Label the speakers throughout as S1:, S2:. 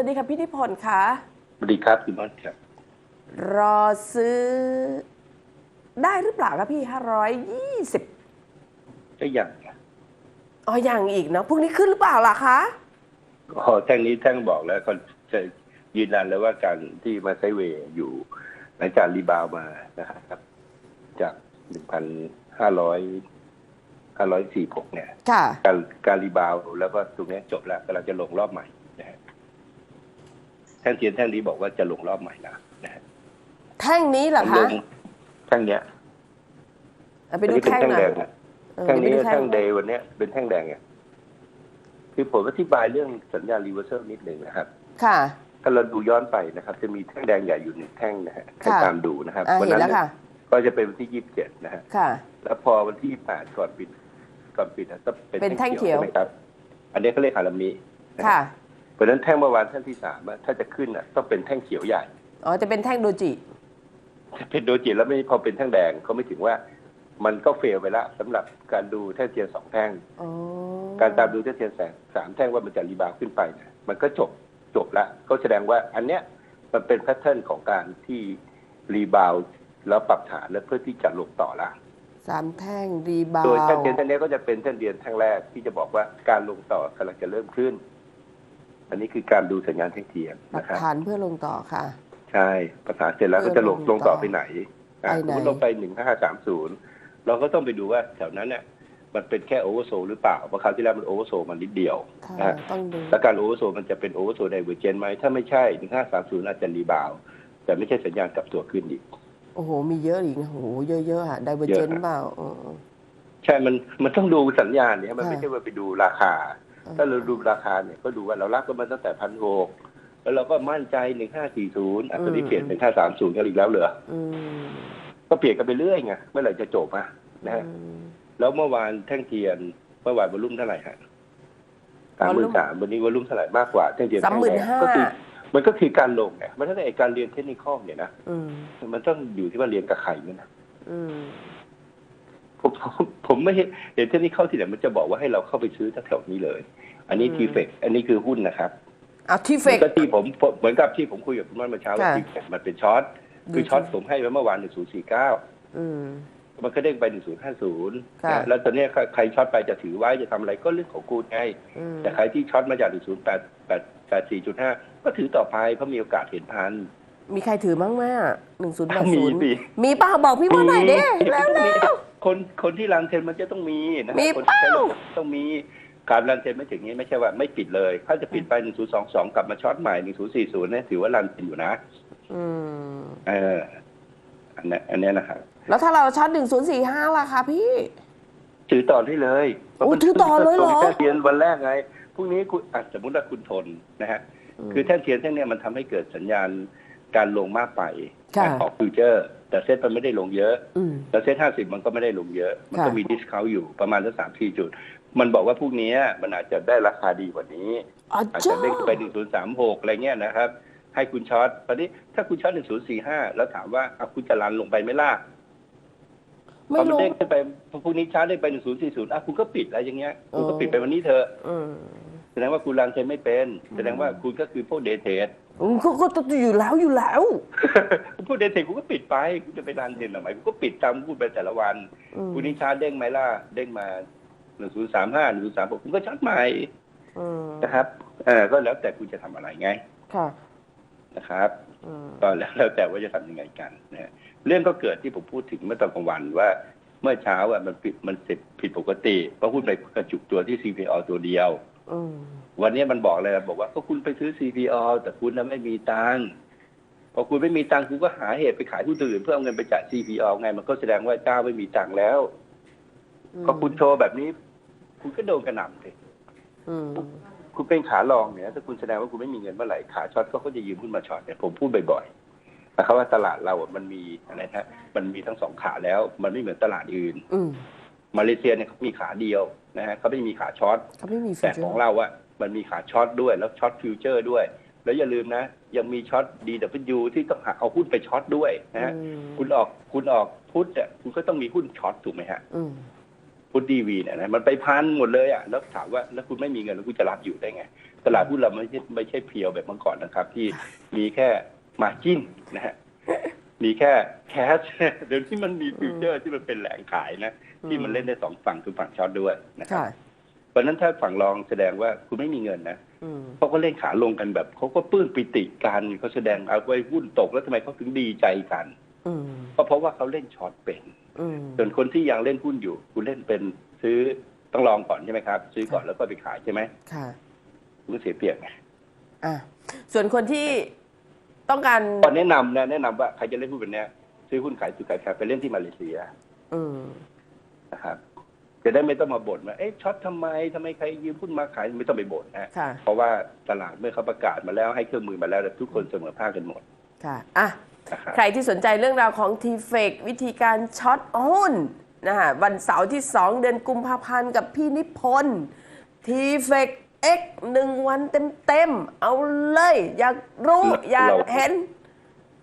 S1: วัสดีค่ะพี่นิพนธ์ค่ะ
S2: สวัสดีครับคุณมอนครับ
S1: รอซื้อ ได้หรือเปล่าคะพี่ห้าร้อยยี่สิบ
S2: ก็ยังนะ
S1: อ๋อยังอีกเนาะพรุ่งนี้ขึ้นหรือเปล่าล่ะคะ
S2: ก็แท่งนี้แท่งบอกแล้วก็จะยืนยันแล้วว่าการที่มาไซด์เวย์อยู่หลังจากรีบาวด์มานะครับ จากหนึ่งพันห้าร้อยห้าร้อยสี่หกเนี่ย
S1: ค่ะ
S2: การการรีบาวด์แล้วก็ตรงเนี้ยจบแล้วกำลังจะลงรอบใหม่นะฮะ แท่งเทียนแท่งนี้บอกว่าจะลงรอบใหม่นะนะฮะ
S1: แท่งนี้เหรอ
S2: ล
S1: คะ
S2: งแท่งเนี้ย
S1: เอาไปดู
S2: อันนี้เป็น
S1: แท่ง
S2: แท่ง
S1: หน่อ
S2: แด
S1: ย
S2: งนะ
S1: เออ
S2: แท่ง
S1: เดี๋ยวไป
S2: นี้
S1: ดูแท่
S2: แท่
S1: ง
S2: งเดย์วันเนี้ยเป็นแท่งแดงไงคือผมอธิบายเรื่องสัญญาณรีเวอร์เซอร์นิดหนึ่งนะครับ
S1: ค่ะ
S2: ถ้าเราดูย้อนไปนะครับ จะมีแท่งแดงใหญ่อยู่หนึ่งแท่งนะฮะให้
S1: ค่ะ
S2: ตามดูนะครับ
S1: อ่า
S2: วั
S1: เห็น
S2: นั้น
S1: แล้ว
S2: เนี่ย
S1: ค่ะ
S2: ก็จะเป็นวันที่ยี่สิบเจ็ดนะฮะ
S1: ค่ะ
S2: แล้วพอวันที่แปดก่อนปิดก่อนปิดนะก็เป็น
S1: เป็นแท่งเขียว
S2: ใช่ไหมครับ อันนี้เขาเรียกฮารามินะฮะ
S1: ค่ะ
S2: เพ ราะฉะนั้นแท่งเมื่อวานแท่งที่สามอะถ้าจะขึ้นอะต้องเป็นแท่งเขียวใหญ่
S1: อ๋อจะเป็นแท่งโดจิ
S2: เป็นโดจิแล้วไม่พอเป็นแท่งแดงเขาไม่ถึงว่า มันก็เฟลไปละสำหรับการดูแท่งเทียนสองแท่ง
S1: อ๋อ
S2: การตามดูแท่งเทียนแสงสามแท่งว่ามันจะรีบาวด์ขึ้นไปเนี่ยมันก็จบจบละก็แสดงว่าอันเนี้ยมันเป็นแพทเทิร์นของการที่รีบาวด์แล้วปรับฐานแล้วเพื่อที่จะลงต่อละ
S1: สามแท่งรีบาว
S2: โดยแท่งเทียนแท่งนี้ก็จะเป็นแท่งเทียนแท่งแรกที่จะบอกว่าการลงต่อกำลังจะเริ่มขึ้น อันนี้คือการดูสัญญาณแท่งเทียน
S1: หลัก
S2: นะครับ
S1: ฐานเพื่อลงต่อค่ะ
S2: ใช่ประสานเสร็จแล้วก็จะลง
S1: เพื่
S2: ล
S1: องลง
S2: ต่
S1: ต่
S2: อ
S1: อ
S2: ไปไหนอะ
S1: ไปไหน
S2: สมมติลงไปหนึ่งห้าสามศูนย์เราก็ต้องไปดูว่าแถวนั้นเนี่ยมันเป็นแค่โอเวอร์โซหรือเปล่าเพราะคราวที่แล้วมันโอเวอร์โซมันนิดเดียว
S1: ค่ะ
S2: นะฮะ
S1: ต้องดู
S2: แล้วการโอเวอร์โซมันจะเป็นโอเวอร์โซไดเวอร์เจนไหม ถ้าไม่ใช่หนึ่งห้าสามศูนย์อาจจะรีบาวด์แต่ไม่ใช่สัญญาณกลับตัวขึ้นอีก
S1: โอ้โห มีเยอะอีกนะโอ้โห เยอะๆอะ ไดเวอร์เจน
S2: เยอะ
S1: เปล่าเออ
S2: ใช่ มันมันต้องดูสัญญาณเนี่ยมัน
S1: ค่ะ
S2: ไม่ใช่ว่าไปดูราคา
S1: เออ
S2: ถ้าเราดูราคาเนี่ยก็ดูว่าเรารับกันมาตั้งแต่พันหกแล้วเราก็มั่นใจหนึ่งห้าสี่ศูนย์อะตอนนี้เปลี่ยนเป็นห้าสามศูนย์กันอีกแล้วเหรอ
S1: อืม
S2: ก็เปลี่ยนกันไปเรื่อยไงเมื่อไหร่จะจบอะนะฮะ
S1: อืม
S2: แล้วเมื่อวานแท่งเทียนเมื่อวานวอลุ่มเท่าไหร่ฮะสามหมื่นสามวันนี้วอลุ่มเท่าไหร่มากกว่าแท่งเทียน
S1: สามหมื่น
S2: แท่งแรก
S1: ห้า
S2: ก็คือมันก็คือการลงไงมันถ้าไอการเรียนเทคนิคอลเนี่ยนะ
S1: อืม
S2: มันต้องอยู่ที่ว่าเรียนกับใครเนี่ยนะ
S1: อืม
S2: ผมผมผมไม่เห็นเห็นเทคนิคอลที่ไหนมันจะบอกว่าให้เราเข้าไปซื้อแถวๆนี้เลย อันนี้
S1: อืม
S2: ทีเฟกอันนี้คือหุ้นนะครับ
S1: เอาที่เฟ
S2: เหมื
S1: ก
S2: อนกับที่ผมเหมือนกับที่ผมคุยกับคุณมันเมื่อเช้าว่า
S1: ค่ะ
S2: ทีเฟกมันเป็นช็อตคือ
S1: ดู
S2: ช็อต
S1: ที่
S2: ผมให้ไว้เมื่อวานหนึ่งศูนย์สี่เก้า
S1: อืม
S2: มันก็เด้งไปหนึ่งศูนย์ห้าศูนย์
S1: ค่ะ
S2: แล้วตอนเนี้ยใครใครช็อตไปจะถือไว้จะทำอะไรก็เรื่องของกูไง
S1: อืม
S2: แต่ใครที่ช็อตมาจากหนึ่งศูนย์แปดแปดแปดสี่จุดห้าก็ถือต่อไปเพราะมีโอกาสเห็นพัน
S1: มีใครถือมั้งแม่หนึ่งศูนย์แปด
S2: มี
S1: ศูนย์
S2: สิ
S1: มีป้าบอกพี่ว่าหน่อยเด้แล้วแล้ว
S2: คนคนที่รันเทรนมันจะต้องมีนะฮะ
S1: มี
S2: คนที่ใช้
S1: เป้า
S2: ต้องมี การรันเทรนไม่ถึงนี้ไม่ใช่ว่าไม่ปิดเลย ถ้าจะปิดไปหนึ่งศูนย์สองสองกลับมาช็อตใหม่หนึ่งศูนย์สี่ศูนย์เนี่ยถือว่ารันเทรนอยู่นะ
S1: อืม
S2: เอออันนี้อันเนี้ยนะครับ
S1: แล้วถ้าเราช็อตหนึ่งศูนย์สี่ห้าล่ะคะพี่
S2: ถือต่อได้เลย
S1: โอ้ถือต่อเลยเหรอ
S2: แท่นเทียนวันแรกไงพรุ่งนี้คุณอะสมมติว่าคุณทนนะฮะคือแท่นเทียนแท่งเนี้ยมันทำให้เกิดสัญญาณการลงมากไป
S1: ค่ะ
S2: ของฟิวเจอร์ แต่เซ็ตมันไม่ได้ลงเยอะ
S1: อืม
S2: แล้วเซ็ตห้าสิบมันก็ไม่ได้ลงเยอะ มันก็
S1: ค่ะ
S2: มีดิสคาวอยู่ประมาณสักสามสี่จุด มันบอกว่าพวกเนี้ยมันอาจจะได้ราคาดีกว่านี้
S1: อ๋อ
S2: อาจ
S1: จ้า
S2: จะเด้งไปหนึ่งศูนย์สามหกอะไรเงี้ยนะครับ ให้คุณช็อตตอนนี้ถ้าคุณช็อตหนึ่งศูนย์สี่ห้าแล้วถามว่าอะคุณจะรันลงไปไหม่ล่ะพ
S1: ไม่
S2: อมัน
S1: รู้
S2: เด้งขึ้นไปพอพรุ่งนี้ชาร์จได้ไปหนึ่งศูนย์สี่ศูนย์อะคุณก็ปิดแล้วอย่างเงี้ยคุณก็
S1: อ๋อ
S2: ปิดไปวันนี้เถอะ
S1: อืม
S2: แสดงว่าคุณรันเทรนไม่เป็น แสดงว่าคุณก็คือพวกเดทเทรด
S1: อืมก็ก็ต้องอยู่แล้วอยู่แล้ว
S2: พูดเดทเทรดคุณก็ปิดไปคุณจะไปรันเทรนทำไมคุณก็ปิดตามพูดไปแต่ละวัน
S1: อืม
S2: คุณนิชาเด้งไหมล่ะเด้งมา หนึ่งศูนย์สามห้าหนึ่งศูนย์สามหกคุณก็ช็อตใหม่
S1: อืม
S2: นะครับเออก็แล้วแต่คุณจะทำอะไรไง
S1: ค่ะ
S2: นะครับ
S1: อืม
S2: ก็แล้วแล้วแต่ว่าจะทำยังไงกันนะฮะเรื่องก็เกิดที่ผมพูดถึงเมื่อตอนกลางวันว่าเมื่อเช้าอะมันผิดมันผิดผิดปกติเพราะหุ้นไปกระจุกตัวที่ CPO ตัวเดียว
S1: อืม
S2: วันนี้มันบอกเลยนะบอกว่าก็คุณไปซื้อ CPO แต่คุณน่ะไม่มีตังค์พอคุณไม่มีตังค์คุณก็หาเหตุไปขายหุ้นตัวอื่นเพื่อเอาเงินไปจ่าย CPO ไง มันก็แสดงว่าเจ้าไม่มีตังค์แล้ว
S1: อืม
S2: ก็คุณโชว์แบบนี้ คุณก็โดนกระหน่ำเลย
S1: อืม
S2: คุณเป็นขาลองเนี่ยถ้าคุณแสดงว่าคุณไม่มีเงินเมื่อไหร่ขาช็อตก็เขาจะยืมหุ้นมาช็อตเนี่ยผมพูดบ่อยๆนะครับว่าตลาดเราอะมันมีอะไรนะมันมีทั้งสองขาแล้ว มันไม่เหมือนตลาดอื่น
S1: อืม
S2: มาเลเซียเนี่ยเขามีขาเดียวนะฮะเขาไม่มีขาช็อต
S1: เขาไม่มีฟิ
S2: แต่
S1: วเจอ
S2: ของ
S1: ร์
S2: เราอะมันมีขาช็อตด้วยแล้วช็อตฟิวเจอร์ด้วย แล้วอย่าลืมนะ ยังมีช็อต DW ที่ต้องหาเอาหุ้นไปช็อตด้วยนะฮะ
S1: อืม
S2: คุณออกคุณออกพุทธอะคุณก็ต้องมีหุ้นช็อตถูกไหมฮะ
S1: อืม
S2: พุทดีวีเนี่ยนะมันไปพันหมดเลยอะแล้วถามว่าแล้วคุณไม่มีเงินแล้วคุณจะรับอยู่ได้ไง ตลาดหุ้นเราไม่ใช่ไม่ใช่เพียวแบบเมื่อก่อนนะครับ ที่มีแค่มาจิ้นนะฮะมีแค่แคชเดี๋ยวนี้มันมีฟิวเจอร์ที่มันเป็นแหล่งขายนะ ที่มันเล่นได้สองฝั่งคือฝั่งช็อตด้วยนะครับ
S1: ค่ะ
S2: เพราะฉะนั้นถ้าฝั่งรองแสดงว่าคุณไม่มีเงินนะ
S1: อืม
S2: เขาก็เล่นขาลงกันแบบเขาก็ปลื้มปิติกันเขาแสดงเอาไว้หุ้นตกแล้วทำไมเขาถึงดีใจกัน
S1: อืม
S2: ก็เพราะว่าเขาเล่นช็อตเป็น
S1: อืม
S2: ส่วนคนที่ยังเล่นหุ้นอยู่ คุณเล่นเป็นซื้อต้องลองก่อนใช่ไหมครับ ซื้อก่อน
S1: ค่ะ
S2: แล้วก็ไปขายใช่ไหม
S1: ค่ะ
S2: คุณเสียเปรียบไง
S1: อะส่วนคนที่ต้องการ
S2: ก็แนะนำนะแนะนำว่าใครจะเล่นหุ้นแบบเนี้ยซื้อหุ้นขายสุดขายขายไปเล่นที่มาเลเซีย
S1: อืม
S2: นะครับจะได้ไม่ต้องมาบ่นว่าเอ๊ะช็อตทำไมทำไมใครยืมหุ้นมาขายไม่ต้องไปบ่นนะ
S1: ค่ะ
S2: เพราะว่าตลาดเมื่อเขาประกาศมาแล้วให้เครื่องมือมาแล้วทุกคนเสมอภาคกันหมด
S1: ค่ะอะ
S2: นะครับ
S1: ใครที่สนใจเรื่องราวของ t f e c วิธีการช็อตหุ้นนะฮะวันเสาร์ที่ 2 เดือนกุมภาพันธ์กับพี่นิพนธ์ t f e c X หนึ่งวันเต็มๆ เอาเลย อยากรู้อยากเห็น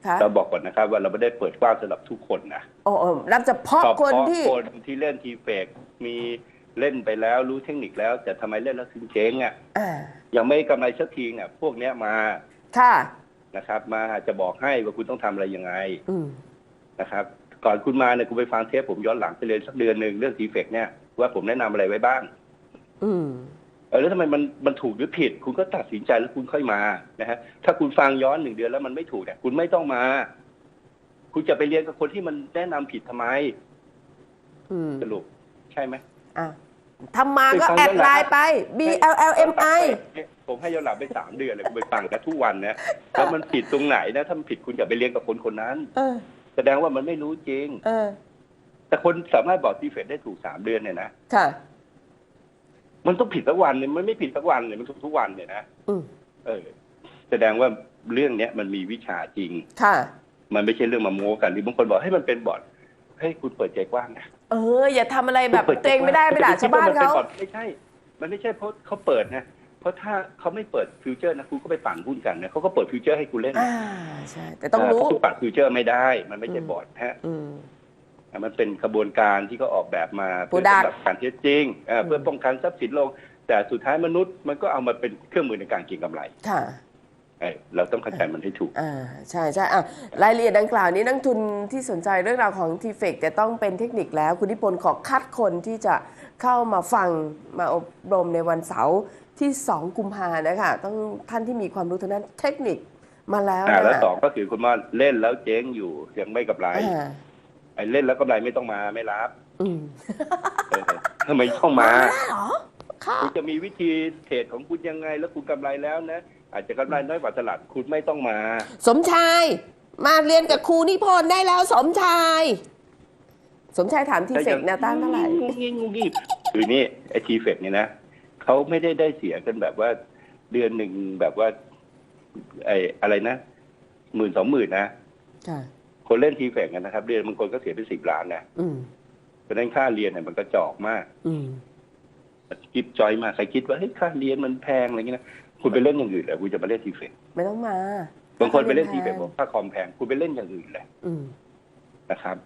S1: ค่ะ
S2: เราบอกก่อนนะครับว่าเราไม่ได้เปิดกว้างสำหรับทุกคนนะ
S1: โอ้โอ้รับเฉพาะ
S2: เฉ
S1: คน
S2: พาะ
S1: ที่
S2: คนที่เล่นทีเฟกมีเล่นไปแล้วรู้เทคนิคแล้วแต่ทำไมเล่นแล้วถึงเจ๊งอะ
S1: อ่า
S2: ยังไม่กำไรสักทีเนี่ยพวกเนี้ยมา
S1: ค่ะ
S2: นะครับ มาจะบอกให้ว่าคุณต้องทำอะไรยังไง
S1: อืม
S2: นะครับ ก่อนคุณมาเนี่ยคุณไปฟังเทปผมย้อนหลังไปเลยสักเดือนหนึ่งเรื่องทีเฟกเนี่ยว่าผมแนะนำอะไรไว้บ้าง
S1: อืม
S2: เออแล้วทำไมมันมันถูกหรือผิด คุณก็ตัดสินใจแล้วคุณค่อยมานะฮะถ้าคุณฟังย้อนหนึ่งเดือนแล้วมันไม่ถูกเนี่ยคุณไม่ต้องมา คุณจะไปเรียนกับคนที่มันแนะนำผิดทำไม
S1: อืม
S2: สรุป ใช่ไหม
S1: อะทำมาก็แอดไลน์ไป B L L M I
S2: ผมให้ย้อนหลังไปสามเดือนเลยคุณไปฟังนะทุกวันนะแล้วมันผิดตรงไหนนะถ้ามันผิดคุณอย่าไปเรียนกับคนคนนั้น
S1: เออ
S2: แสดงว่ามันไม่รู้จริง
S1: เออ
S2: แต่คนสามารถบอกทีเฟดได้ถูกสามเดือนเนี่ยนะ
S1: ค่ะ
S2: มันต้องผิดสักวันเนี่ยมันไม่ผิดสักวันเนี่ยมันถูกทุกวันเนี่ยนะ
S1: อืม
S2: เออ แสดงว่าเรื่องเนี้ยมันมีวิชาจริง
S1: ค่ะ
S2: มันไม่ใช่เรื่องมาโม้กันหรือบางคนบอกให้มันเป็นบอร์ดเฮ้ยคุณเปิดใจกว้างนะ
S1: เออ อย่าทำอะไรแบบ
S2: คุณปิ
S1: ตัวเองไม่ได้ไปด่าชาวบ้านเขา
S2: ไม่ใช่ มันไม่ใช่เพราะเขาเปิดนะ เพราะถ้าเขาไม่เปิดฟิวเจอร์นะคุณก็ไปปั่นหุ้นกันนะเขาก็เปิดฟิวเจอร์ให้คุณเล่น
S1: อ่าใช่แต่ต้องรู้
S2: เพาะคุณปั่นฟิวเจอร์ไม่ได้ มันไม่ใช่บอร์ดฮะ
S1: อืม
S2: อะมันเป็นกระบวนการที่เขาออกแบบมาเพื่อ
S1: Product
S2: สำหรับการเท็จจริงเอ่อเพื่อ
S1: ม
S2: ป้องกันทรัพย์สินลง แต่สุดท้ายมนุษย์มันก็เอามาเป็นเครื่องมือในการเก็งกำไร
S1: ค่ะ
S2: เอ้ยเราต้องเข้าใจมันให้ถูก
S1: อ่า ใช่ใช่อะรายละเอียดดังกล่าวนี้นักทุนที่สนใจเรื่องราวของทีเฟกแต่ต้องเป็นเทคนิคแล้ว คุณนิพนธ์ขอคัดคนที่จะเข้ามาฟังมาอบรมในวันเสาร์ ที่ 2 กุมภานะคะต้องท่านที่มีความรู้ทางด้านเทคนิคมาแล้ว
S2: อ่า
S1: นะ
S2: แล้วสองก็คือคุณว่าเล่นแล้วเจ๊งอยู่ยังไม่กำไร
S1: อ่า
S2: ไอ้เล่นแล้วกำไรไม่ต้องมาไม่รับ
S1: อืม
S2: เออทำไมต้องมา
S1: เหรอค่ะ
S2: คุณจะมีวิธีเทรดของคุณยังไง แล้วคุณกำไรแล้วนะอาจจะกำไรน้อยกว่าตลาดคุณไม่ต้องมา
S1: สมชายมาเรียนกับครูนิพนธ์ได้แล้วสมชาย สมชายถามทีเฟกแนวต้านเท่าไหร่
S2: งุ้งงิ้งงุ้งงิ้งคือนี่ไอทีเฟกเนี่ยนะ เขาไม่ได้ได้เสียกันแบบว่าเดือนหนึ่งแบบว่า ไออะไรนะหมื่นสองหมื่นนะ
S1: ค่ะ
S2: คนเล่นทีเฟกกันนะครับ เดือนบางคนก็เสียไปสิบล้านนะ
S1: อืม
S2: เพราะฉะนั้นค่าเรียนเนี่ยมันก็จอกมาก
S1: อืม
S2: คิดจอยมากใครคิดว่าเฮ้ยค่าเรียนมันแพงอะไรเงี้ยนะคุณไปเล่นอย่างอื่นเลยคุณจะมาเล่นทีเฟก
S1: ไม่ต้องมา
S2: บางคนไปเล่นทีเฟกบอกค่าคอมแพง คุณไปเล่นอย่างอื่นเลย
S1: อืม
S2: นะครับ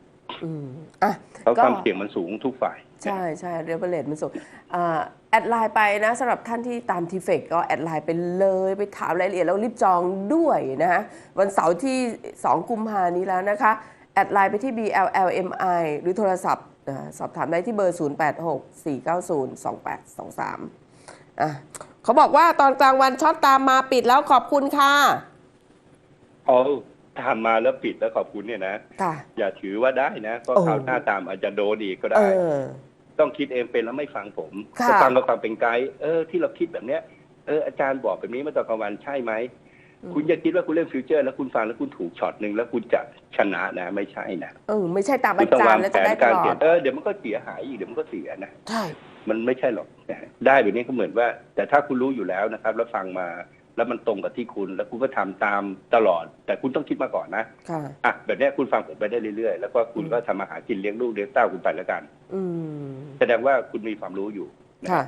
S1: อืมอะ
S2: เพราะ
S1: ก็
S2: ความเสี่ยงมันสูงทุกฝ่าย
S1: ใช่ใช่เรียบเลตมันสูงอ่าแอดไลน์ไปนะสำหรับท่านที่ตามทีเฟกก็แอดไลน์ไปเลยไปถามรายละเอียดแล้วรีบจองด้วยนะฮะวันเสาร์ที่ 2 กุมภานี้แล้วนะคะ แอดไลน์ไปที่ BLLMI หรือโทรศัพท์อ่าสอบถามได้ที่เบอร์ 0864902823อะเขาบอกว่าตอนกลางวันช็อตตามมาปิดแล้วขอบคุณค่ะ
S2: เอา ทำมาแล้วปิดแล้วขอบคุณเนี่ยนะ
S1: ค่ะ
S2: อย่าถือว่าได้นะเพราะ
S1: โอ้
S2: ข่าวหน้าตามอาจจะโดนอีกก็
S1: เอ
S2: ได้
S1: อ
S2: ต้องคิดเองเป็นแล้วไม่ฟังผม
S1: ค่ะ
S2: จะฟังก็ฟังเป็นไกด์เออที่เราคิดแบบเนี้ยเอออาจารย์บอกแบบนี้เมื่อตอนกลางวันใช่ไหม คุณอย่าคิดว่าคุณเล่นฟิวเจอร์ แล้วคุณฟังแล้วคุณถูกช็อตหนึ่งแล้วคุณจะชนะนะไม่ใช่นะ
S1: เออ ไม่ใช่ตาม
S2: คุ
S1: อา
S2: ณต้องาง
S1: จารย์แล้ว
S2: แผ
S1: จะ
S2: น
S1: ได้ต
S2: การ
S1: ลอ
S2: เทร
S1: ด
S2: ดเออเดี๋ยวมันก็เสียหายอีกเดี๋ยวมันก็เสียนะ
S1: ใช่
S2: มันไม่ใช่หรอกนะได้แบบนี้ก็เหมือนว่า แต่ถ้าคุณรู้อยู่แล้วนะครับ แล้วฟังมา แล้วมันตรงกับที่คุณ แล้วคุณก็ทำตามตลอด แต่คุณต้องคิดมาก่อนนะ
S1: ค่ะ
S2: อะแบบเนี้ยคุณฟังผมไปได้เรื่อยๆ แล้วก็คุณก็ทำมาหากินเลี้ยงลูกเลี้ยงเต้าคุณไปแล้วกัน
S1: อืม
S2: แสดงว่าคุณมีความรู้อยู่นะ
S1: ค่ะ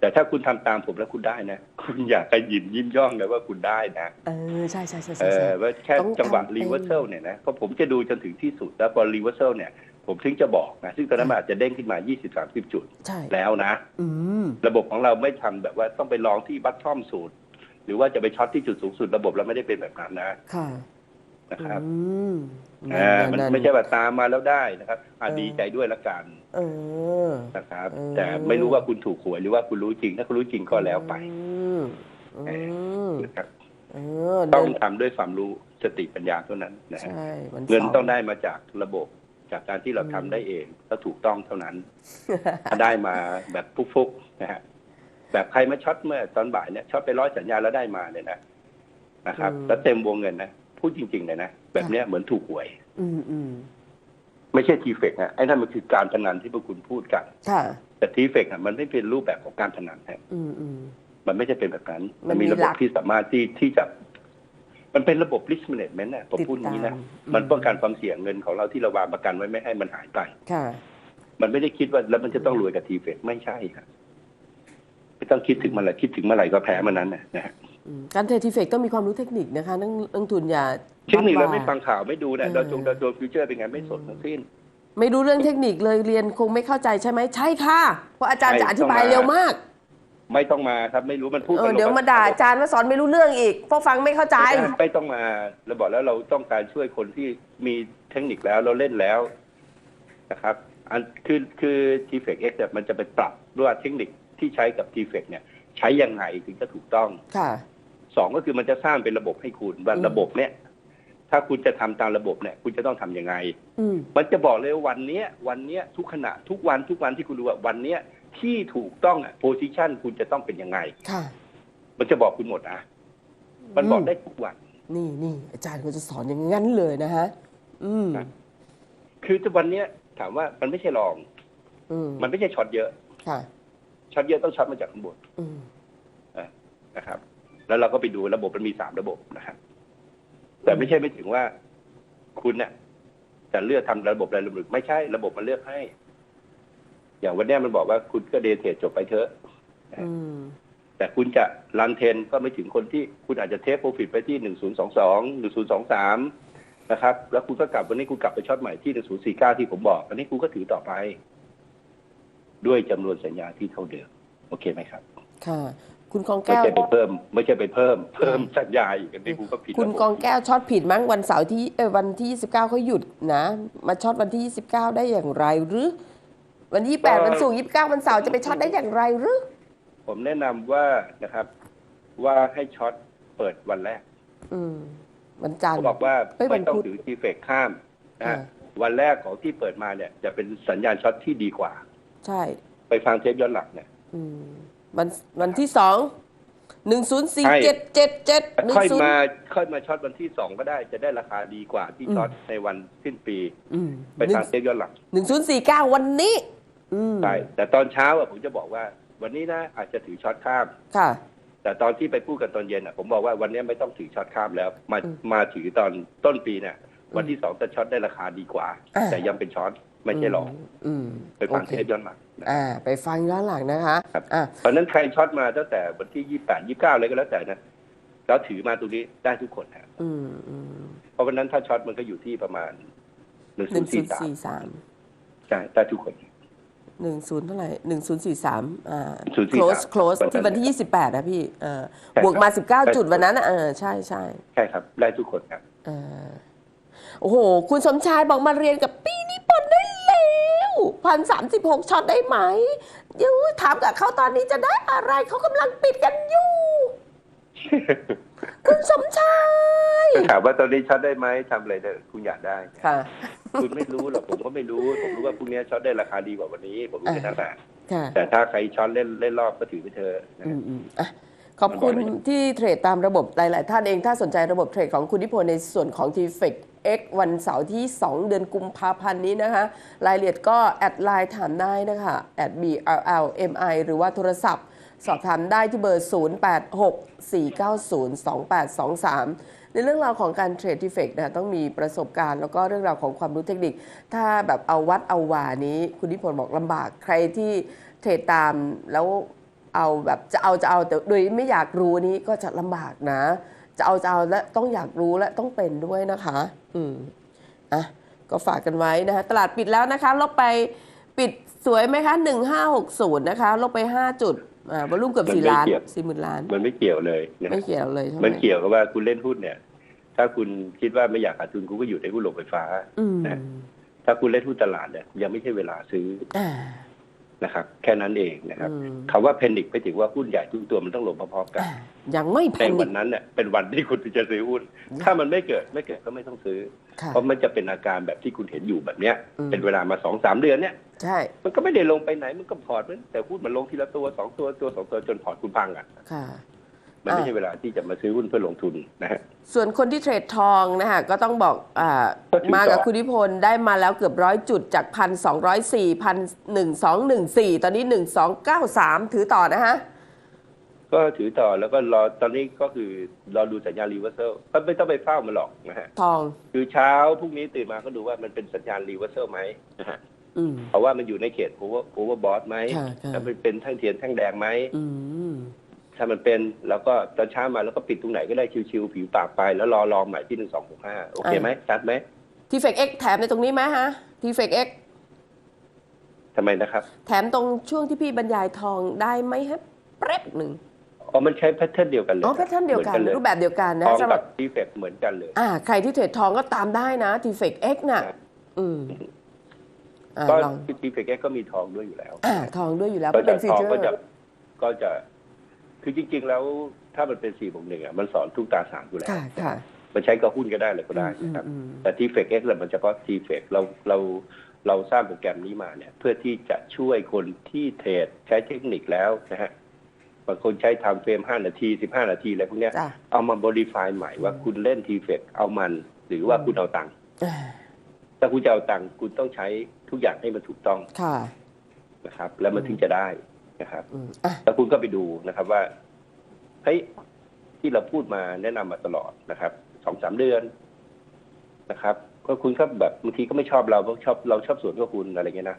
S2: แต่ถ้าคุณทำตามผมแล้วคุณได้นะ คุณอยากกระยินยิ้มย่องเลยว่าคุณได้นะ
S1: เออใช่ใช่ใช่
S2: เอ
S1: ใช่ใช่
S2: อว่าแค่
S1: ต้อง
S2: จังหวะ
S1: ทำเป็น
S2: รีเวอร์เซลเนี่ยนะเพราะผมจะดูจนถึงที่สุดแล้วพอรีเวอร์เซลเนี่ยผมถึงจะบอกนะ ซึ่งตอนนั้นมันอาจจะเด้งขึ้นมา 20-30 จุด
S1: ใช่
S2: แล้วนะ
S1: อืม
S2: ระบบของเราไม่ทำแบบว่าต้องไปลองที่บัตทอมสูตรห รือว่าจะไปช็อตที่จุดสูงสุดระบบเราไม่ได้เป็นแบบนั้นนะ
S1: ค่ะ
S2: นะครับ
S1: อืม
S2: อ่ามัน
S1: นั่น
S2: ไม่ใช่ว่าตามมาแล้วได้นะครับอะ
S1: เออ
S2: ดีใจด้วยละกัน
S1: เออ
S2: นะครับ
S1: เออ
S2: แต่ไม่รู้ว่าคุณถูกหวยหรือว่าคุณรู้จริง ถ้าคุณรู้จริงก็แล้วไป
S1: อืมอืม
S2: นะครับ
S1: เออ
S2: ต้อง
S1: เดิน
S2: ทำด้วยความรู้สติปัญญาเท่านั้นนะฮะ
S1: ใช่วัน
S2: เงิน
S1: สาร์
S2: ต้องได้มาจากระบบจากการที่เราทำได้เองแล้วถูกต้องเท่านั้นถ้าได้มาแบบฟุกๆนะฮะ แบบใครมาช็อตเมื่อตอนบ่ายเนี่ยช็อตไปร้อยสัญญาแล้วได้มาเนี่ยนะนะครับ
S1: อืม
S2: แล้วเต็มวงเงินนะพูดจริงๆเลยนะแบบเนี้ยเหมือนถูกหวย
S1: อืมอืม
S2: ไม่ใช่ทีเฟกนะไอ้นั่นมันคือการพนันที่พวกคุณพูดกัน
S1: ค่ะ
S2: แต่ทีเฟกอะมันไม่เป็นรูปแบบของการพนันฮะ
S1: อืมอืม
S2: มันไม่ใช่เป็นแบบนั้น
S1: มั
S2: มันน
S1: มี
S2: มีระ
S1: ห
S2: บ
S1: ลั
S2: บ
S1: ก
S2: ที่สามารถที่ที่จะมันเป็นระบบ risk management นะผมพูดอย่างนี้นะ
S1: ติดตาม
S2: มันป้องกันความเสี่ยงเงินของเราที่เราวางประกันไว้ไม่ให้มันหายไป
S1: ค่ะ
S2: มันไม่ได้คิดว่าแล้วมันจะต้องรวยกับทีเฟกไม่ใช่ครับไม่ ต้องคิดถึงมันเลยคิดถึงเมื่อไหร่ก็แพ้มันนั้นนะนะฮะ
S1: อืมการเทรดทีเฟกต้องมีความรู้เทคนิคนะคะนักนักทุนอย่า
S2: เทคนิคเรา
S1: บ้
S2: ไม่ฟังข่าวไม่ดูนะ
S1: เออ
S2: ดาวจงดาวโจนฟิวเจอร์เป็นไงไม่สนทั้งสิ้น
S1: ไม่รู้เรื่องเทคนิคเลยเรียนคงไม่เข้าใจใช่ไหมใช่ค่ะเพราะอาจารย์
S2: ใช่
S1: จะอธิบาย
S2: ต้องมา
S1: เร็วมาก
S2: ไม่ต้องมาครับไม่รู้มันพูด
S1: เออ
S2: กันลง
S1: เดี๋ยวมาด่าอาจารย์ว่าสอนไม่รู้เรื่องอีกเพราะฟังไม่เข้าใจ
S2: ไม่ได้ไม่ต้องมาเราบอกแล้วเราต้องการช่วยคนที่มีเทคนิคแล้วเราเล่นแล้วนะครับอันคือคือ t f e c X เนี่ยมันจะไปปรับด้วยเทคนิค ที่ใช้กับ t f e c เนี่ยใช้ยังไงถึงจะถูกต้อง
S1: ค่ะ
S2: สองก็คือมันจะสร้างเป็นระบบให้คุณว่า
S1: อืม
S2: ระบบเนี่ย ถ้าคุณจะทำตามระบบเนี่ย คุณจะต้องทำยังไง
S1: อืม
S2: มันจะบอกเลยว่าวันเนี้ย วันเนี้ยทุกขณะทุกวันทุกวันที่คุณดูว่าวันเนี้ยที่ถูกต้องอะโพซิชันคุณจะต้องเป็นยังไง
S1: ค่ะ
S2: มันจะบอกคุณหมดอะมันบอกได้ทุกวัน
S1: นี่นี่อาจารย์ก็จะสอนอย่างนั้นเลยนะฮะ อืม
S2: ครับคือวันเนี้ยถามว่ามันไม่ใช่ลอง
S1: อืม
S2: มันไม่ใช่ช็อตเยอะ
S1: ค่ะ
S2: ช็อตเยอะต้องช็อตมาจากข้างบน
S1: อืม
S2: นะครับ แล้วเราก็ไปดูระบบมันมีสามระบบนะครับ แต่ไม่ใช่ไม่ถึงว่าคุณเนี่ยจะเลือกทำระบบอะไรระบบหนึ่งไม่ใช่ระบบมันเลือกให้ อย่างวันเนี้ยมันบอกว่าคุณก็เดทเทรดจบไปเถอะ
S1: อืม
S2: แต่คุณจะรันเทนก็ไม่ถึงคนที่คุณอาจจะเทคโปรฟิตไปที่หนึ่งศูนย์สองสองหนึ่งศูนย์สองสามนะครับ แล้วคุณก็กลับวันนี้คุณกลับไปช็อตใหม่ที่หนึ่งศูนย์สี่เก้าที่ผมบอก อันนี้คุณก็ถือต่อไป ด้วยจำนวนสัญญาที่เท่าเดิม โอเคไหมครับ
S1: ค่ะ คุณกอง
S2: ไม่
S1: แก้ว
S2: ใช่ไปเพิ่ม ไม่ใช่ไปเพิ่ม เพิ่มสัญญาอีกอันนี้คุณก็ผิด
S1: คุณ
S2: ระบบ
S1: กองแก้วช็อตผิดมั้งวันเสาร์ที่เออวันที่ 29เขาหยุดนะ มาช็อตวันที่ 29 ได้อย่างไรหรือ วันที่8วันศุกร์29วันเสาร์จะไปช็อตได้อย่างไรหรือ
S2: ผมแนะนำว่านะครับ ว่าให้ช็อตเปิดวันแรก
S1: อืมวันจันท
S2: เขา
S1: ร์
S2: บอกว่า
S1: เอ้ยวั
S2: ไม่
S1: น
S2: ต้อง
S1: พุธ
S2: ถือทีเฟกข้ามนะ
S1: ค่ะ
S2: ฮะวันแรกของที่เปิดมาเนี่ย จะเป็นสัญญาณช็อตที่ดีกว่า
S1: ใช่
S2: ไปฟังเทปย้อนหลังเนี่ย
S1: อืมวันวันที่สองหนึ่งศูนย์สี่เจ็ดเจ็ดเจ็ดหนึ่ง
S2: ค่อย
S1: ศูนย์
S2: มาค่อยมาช็อตวันที่สองก็ได้ จะได้ราคาดีกว่าที่ช็อตในวันสิ้นปี ไปฟังเทปย้อนหลัง
S1: หนึ่งศูนย์สี่เก้าวันนี้อืม
S2: ใช่แต่ตอนเช้าอะผมจะบอกว่า วันนี้นะอาจจะถือช็อตข้าม
S1: ค่ะ
S2: แต่ตอนที่ไปพูดกันตอนเย็นอะผมบอกว่าวันนี้ไม่ต้องถือช็อตข้ามแล้ว มา
S1: อืม
S2: มาถือตอนต้นปีเนี่ยวันที่สองจะช็อตได้ราคาดีกว่า
S1: อ่า
S2: แต่ยังเป็นช็อต ไม่ใช่หลอก
S1: อืม
S2: ไปฟัง
S1: โอ
S2: เท
S1: เค
S2: ปย้อนหลังนะ
S1: อ่า ไปฟังย้อนหลังนะคะ
S2: ครับ
S1: อ่า
S2: เพราะฉะนั้นใครช็อตมาตั้งแต่วันที่ยี่แปดยี่เก้าอะไรก็แล้วแต่นะแล้วถือมาตรงนี้ได้ทุกคนฮะ
S1: อืมอืม
S2: เพราะวันนั้นถ้าช็อตมันก็อยู่ที่ประมาณหนึ่ง
S1: ห
S2: ศู
S1: นึ่
S2: น
S1: ง
S2: ย์
S1: ศู
S2: สี่
S1: นย์
S2: สาม
S1: สี่สาม
S2: ใช่ได้ทุกคน
S1: หนึ่งศูนย์เท่าไหร่หนึ่งศูนย์สี่สามอ่า
S2: 043
S1: close close
S2: วันนั้น
S1: ที่วันที่ยี่สิบแปดนะพี่เออ
S2: ใช่
S1: บวกมา
S2: ครับ
S1: สิบเก้า
S2: ใช่
S1: จุดวันนั้นน่ะเออใช่ใช่
S2: ใช่ครับ ได้ทุกคนครับ
S1: เออโอ้โห คุณสมชายบอกมาเรียนกับปี พันสามสิบหกช็อตได้ไหมยูถามกับเขาตอนนี้จะได้อะไร เขากำลังปิดกันอยู่ คุณสมชาย
S2: ถามว่าตอนนี้ช็อตได้ไหมทำอะไรได้คุณอยากได้
S1: ค่ะ
S2: คุณไม่รู้หรอกผมก็ไม่รู้ ผมรู้ว่าพรุ่งนี้ช็อตได้ราคาดีกว่าวันนี้ ผมรู้แค่นั้นแหละแต่ถ้าใครช็อตเล่นเล่นรอบก็ถือไปเธอะ
S1: อืมอะขอบคุณที่เทรดตามระบบหลาย ๆ ท่านเองถ้าสนใจระบบเทรดของคุณนิพนธ์ในส่วนของที f e ก X วันเสาร์ที่ 2 เดือนกุมภาพันธ์นี้นะคะ รายละเอียดก็แอดไลน์ถามได้นะคะแอด BRLMI หรือว่าโทรศัพท์ สอบถามได้ที่เบอร์ 0864902823 ในเรื่องราวของการเทรดที่เฟกนะต้องมีประสบการณ์ แล้วก็เรื่องราวของความรู้เทคนิค ถ้าแบบเอาวัดเอาวานี้ คุณนิพนธ์บอกลำบากใครที่เทรดตามแล้วเอาแบบจะเอาจะเอาแต่โดยไม่อยากรู้นี้ก็จะลำบากนะ จะเอาจะเอาและต้องอยากรู้และต้องเป็นด้วยนะคะ อืมอะก็ฝากกันไว้นะคะตลาดปิดแล้วนะคะลบไปปิดสวยไหมคะ1560นะคะลบไป5จุดอ่าวอลุ่มเกือบ
S2: มันไม่
S1: 4ล้าน
S2: เกี่ยว
S1: 4หมื่นล้าน
S2: มันไม่เกี่ยวเลยนะ
S1: ไม่เกี่ยวเลยใช่ไหม
S2: มันเกี่ยวกับว่าคุณเล่นหุ้นเนี่ย ถ้าคุณคิดว่าไม่อยากขาดทุนคุณก็อยู่ในหุ้นโรงไฟฟ้า
S1: อืม
S2: นะถ้าคุณเล่นหุ้นตลาดเนี่ยยังไม่ใช่เวลาซื้อ
S1: อ่า
S2: นะครับ แค่นั้นเองนะครับ
S1: อืม
S2: คำว่าแพนิคไปถึงว่าหุ้นใหญ่ทุกตัวมันต้องลงพร้อมๆกัน
S1: อ่ายังไม่แพ
S2: ใน
S1: นิ
S2: วั
S1: คน
S2: นั้นเนี่ยเป็นวันที่คุณจะซื้อหุ้น ถ้ามันไม่เกิดไม่เกิดก็ไม่ต้องซื้อ
S1: ค่ะ
S2: เพราะมันจะเป็นอาการแบบที่คุณเห็นอยู่แบบเนี้ย
S1: อืม
S2: เป็นเวลามาสองสามเดือนเนี่ย
S1: ใช่
S2: มันก็ไม่ได้ลงไปไหนมันก็พอร์ตมันแต่หุ้นมันลงทีละตัวสองตัวตัวสองตัวจนพอร์ตคุณพังอะ
S1: ค่ะ
S2: มันไม่
S1: อ่า
S2: ใช่เวลาที่จะมาซื้อหุ้นเพื่อลงทุนนะฮะ
S1: ส่วนคนที่เทรดทองนะคะก็ต้องบอกอา
S2: ก็ถือ
S1: มากับ
S2: ต่อ
S1: คุณนิพนธ์ได้มาแล้วเกือบร้อยจุดจากพันสองร้อยสี่พันหนึ่งสองหนึ่งสี่ตอนนี้หนึ่งสองเก้าสามถือต่อนะฮะ
S2: ก็ถือต่อแล้วก็รอตอนนี้ก็คือรอดูสัญญาณรีเวอร์เซลก็ไม่ต้องไปเฝ้ามันหรอกนะฮะ
S1: ทอง
S2: คือเช้าพรุ่งนี้ตื่นมาก็ดูว่ามันเป็นสัญญาณรีเวอร์เซลไหมนะฮะ
S1: อืม
S2: เพราะว่ามันอยู่ในเขตโอเวอร์โอเวอร์บอสไหม
S1: ค่ะค่ะ
S2: ถ้ามันเป็นแท่งเทียนแท่งแดงไหม
S1: อืม
S2: ถ้ามันเป็นแล้วก็ตอนเช้ามาแล้วก็ปิดตรงไหนก็ได้ชิวๆผิวปากไปแล้วรอรองใหม่ที่หนึ่งสองหกห้าโอเคไหมชัดไหม
S1: ทีเฟกเอ็กแถมในตรงนี้ไหมฮะทีเฟกเอ็ก
S2: ทำไมนะครับ
S1: แถมตรงช่วงที่พี่บรรยายทองได้ไหมฮะแป๊บหนึ่ง
S2: อ๋อมันใช้แพทเทิร์นเดียวกันเลย
S1: อ๋อแพทเทิร์นเดียวกัน
S2: หมือล
S1: รูปแบบเดียวกัน
S2: ท
S1: นะ
S2: อง
S1: สำห
S2: กั
S1: รั
S2: บบดีเฟกเหมือนกันเลย
S1: อ่าใครที่เทรดทองก็ตามได้นะทีเฟกเอ็กน่ะ
S2: ครับ
S1: อืมอ่า
S2: ก็
S1: ลอง
S2: ดีเฟกก็มีทองด้วยอยู่แล้ว
S1: อ่าทองด้วยอยู่แล้ว
S2: ก็
S1: ก็เป็
S2: จะ
S1: นฟี
S2: ทอง
S1: เจอร์
S2: ก็จะก็จะ คือจริง ๆ แล้วถ้ามันเป็นสี่บวกหนึ่งอะมันสอนทุกตราสารอยู่แล้ว
S1: ค่ะค่ะ
S2: มันใช้กับหุ้นก็ได้เลยก็ได้นะครับ
S1: อืมอืม
S2: แต่ทีเฟกเอ็กซ์มันเฉพาะทีเฟกเราเราเราสร้างโปรแกรมนี้มาเนี่ย เพื่อที่จะช่วยคนที่เทรดใช้เทคนิคแล้วนะฮะบางคนใช้ไทม์เฟรมห้านาทีสิบห้านาทีอะไรพวกเนี้ย
S1: จ้ะ
S2: เอามาบริไฟใหม่ว่าคุณเล่นทีเฟกเอามัน หรือว่าคุณเอาตังค์
S1: อ่า
S2: ถ้าคุณจะเอาตังค์คุณต้องใช้ทุกอย่างให้มันถูกต้อง
S1: ค่ะ
S2: นะครับ แล้วมันถึงจะได้ นะครับ
S1: อืมอะ
S2: แล้วคุณก็ไปดูนะครับว่าเฮ้ยที่เราพูดมาแนะนำมาตลอดนะครับสองสามเดือนนะครับ ก็คุณก็แบบบางทีก็ไม่ชอบเราเพราะชอบเราชอบสวนกับคุณอะไรเงี้ยนะ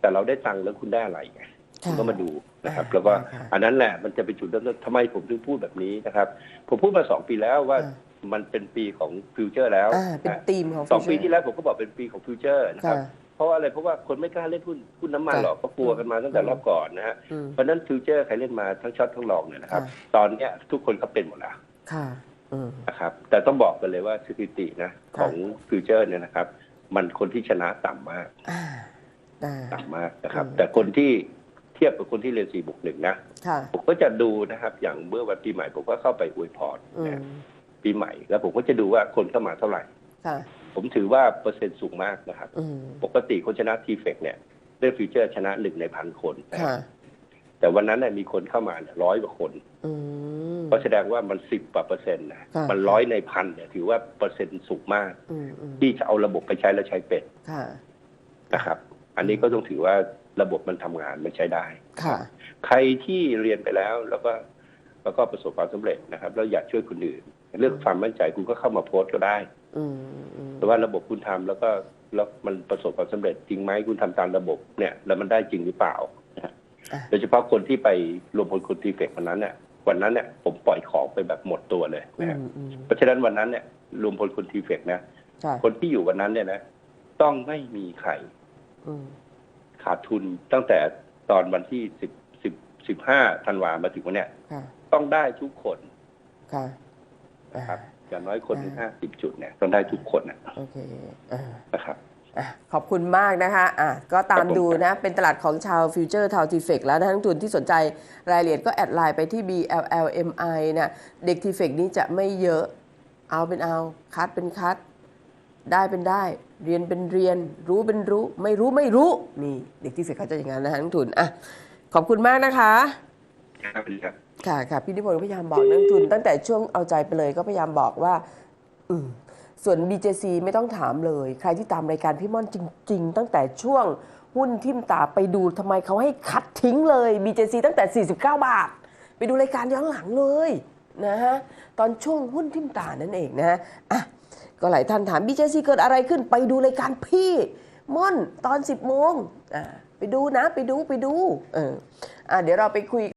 S2: แต่เราได้ตังค์แล้วคุณได้อะไรไงคุณก็มาดูนะครับ แล้วก็
S1: ค่ะ
S2: อันนั้นแหละมันจะเป็นจุดเริ่มต้นทำไมผมถึงพูดแบบนี้นะครับ ผมพูดมาสองปีแล้วว่า
S1: อ่า
S2: มันเป็นปีของฟิวเจอร์แล้ว
S1: อ่าเป็น
S2: นะ
S1: ธีมของ
S2: สองปี
S1: Future
S2: ที่แล้วผมก็บอกเป็นปีของฟิวเจอร์นะครับ
S1: ค่ะ
S2: เพราะว่าอะไรเพราะว่าคนไม่กล้าเล่นหุ้นหุ้นน้ำมัน
S1: ค่ะ
S2: หรอกก็กลัวกันมาตั้งแต่รอบก่อนนะฮะ
S1: อืม
S2: เพราะฉะนั้นฟิวเจอร์ใครเล่นมาทั้งช็อตทั้งลองเนี่ยนะครับ
S1: ค่ะ
S2: ตอนเนี้ยทุกคนเขาเป็นหมดแล้ว
S1: ค่ะอืม
S2: นะครับ แต่ต้องบอกกันเลยว่าสถิตินะ
S1: ค่ะ
S2: ของฟิวเจอร์เนี่ยนะครับ มันคนที่ชนะต่ำมาก
S1: อ่าอ่า
S2: ต่ำมากนะครับ
S1: อืม
S2: แต่คนที่เทียบกับคนที่เรียนสี่บวกหนึ่งนะ
S1: ค่ะ
S2: ผมก็จะดูนะครับ อย่างเมื่อวันปีใหม่ผมก็เข้าไปอวยพร
S1: อืม
S2: นะปีใหม่ แล้วผมก็จะดูว่าคนเข้ามาเท่าไหร่
S1: ค่ะ
S2: ผมถือว่าเปอร์เซ็นต์สูงมากนะครับ
S1: อืม
S2: ปกติคนชนะทีเฟกเนี่ยเรื่องฟิวเจอร์ชนะหนึ่งในพันคนนะ
S1: ค่ะ
S2: แต่วันนั้นเน่ยมีคนเข้ามาร้อยกว่าคน
S1: อืม
S2: ก็แสดงว่ามันสิบกว่าเปอร์เซ็นต์นะ
S1: ค่ะ
S2: มันร้อยในพันเนี่ยถือว่าเปอร์เซ็นต์สูงมาก
S1: อืมอืม
S2: ที่จะเอาระบบไปใช้แล้วใช้เป็น
S1: ค่ะ
S2: นะครับ อันนี้ก็ต้องถือว่าระบบมันทำงานมันใช้ได้
S1: ค่ะ
S2: ใครที่เรียนไปแล้วแล้วก็แล้วก็ประสบความสำเร็จนะครับ แล้วอยากช่วยคนอื่น เรื่องความมั่นใจคุณก็เข้ามาโพสต์ก็ได้
S1: อืมอืม
S2: แต่ว่าระบบคุณทำแล้วก็แล้วมันประสบความสำเร็จจริงไหมคุณทำตามระบบเนี่ย แล้วมันได้จริงหรือเปล่านะฮะ
S1: อะ
S2: โดยเฉพาะคนที่ไปรวมพลคนทีเฟกวันนั้นเนี่ยวันนั้นเนี่ยผมปล่อยของไปแบบหมดตัวเลย
S1: อื
S2: นะฮะ
S1: มอืม
S2: เพราะฉะนั้นวันนั้นเนี่ยรวมพลคนทีเฟกนะ
S1: ค่ะ
S2: คนที่อยู่วันนั้นเนี่ยนะต้องไม่มีใคร
S1: อืม
S2: ขาดทุนตั้งแต่ตอนวันที่สิบสิบสิบห้าธันวามาถึงวันเนี้ย
S1: ค่ะ
S2: ต้องได้ทุกคน
S1: ค่ะ
S2: นะครับ อย่างน้อยคนถึง
S1: อ่า
S2: ห้าสิบจุดเนี่ยต้องได้ทุกคนนะ
S1: โอเคอ่า
S2: นะครับ
S1: อะขอบคุณมากนะคะอะก็ตามดูนะ เป็นตลาดของชาวฟิวเจอร์ทาวทีเฟกแล้วนะทั้งทุนที่สนใจรายละเอียดก็แอดไลน์ไปที่ BLLMI นะเด็กทีเฟกนี้จะไม่เยอะเอาเป็นเอา คัดเป็นคัด ได้เป็นได้ เรียนเป็นเรียน รู้เป็นรู้ ไม่รู้ไม่รู้ นี่ เด็กทีเฟกเขาจะอย่างนั้นนะทั้งทุนอะขอบคุณมากนะคะ
S2: ครับสวัสดี ค่ะ
S1: ค่ะพี่นิพนธ์พยายามบอกนักลงทุน ตั้งแต่ช่วงเอาใจไปเลยก็พยายามบอกว่า อืส่วน BJC ไม่ต้องถามเลย ใครที่ตามรายการพี่ม่อนจริง ๆ ตั้งแต่ช่วงหุ้นทิมตาไปดูทำไมเขาให้คัดทิ้งเลย BJC ตั้งแต่ 49 บาท ไปดูรายการย้อนหลังเลยนะฮะตอนช่วงหุ้นทิมตานั่นเองนะะอะก็หลายท่านถาม BJC เกิดอะไรขึ้นไปดูรายการพี่ม่อนตอน 10โมงอ่าไปดูนะไปดูไปดูเอออะเดี๋ยวเราไปคุย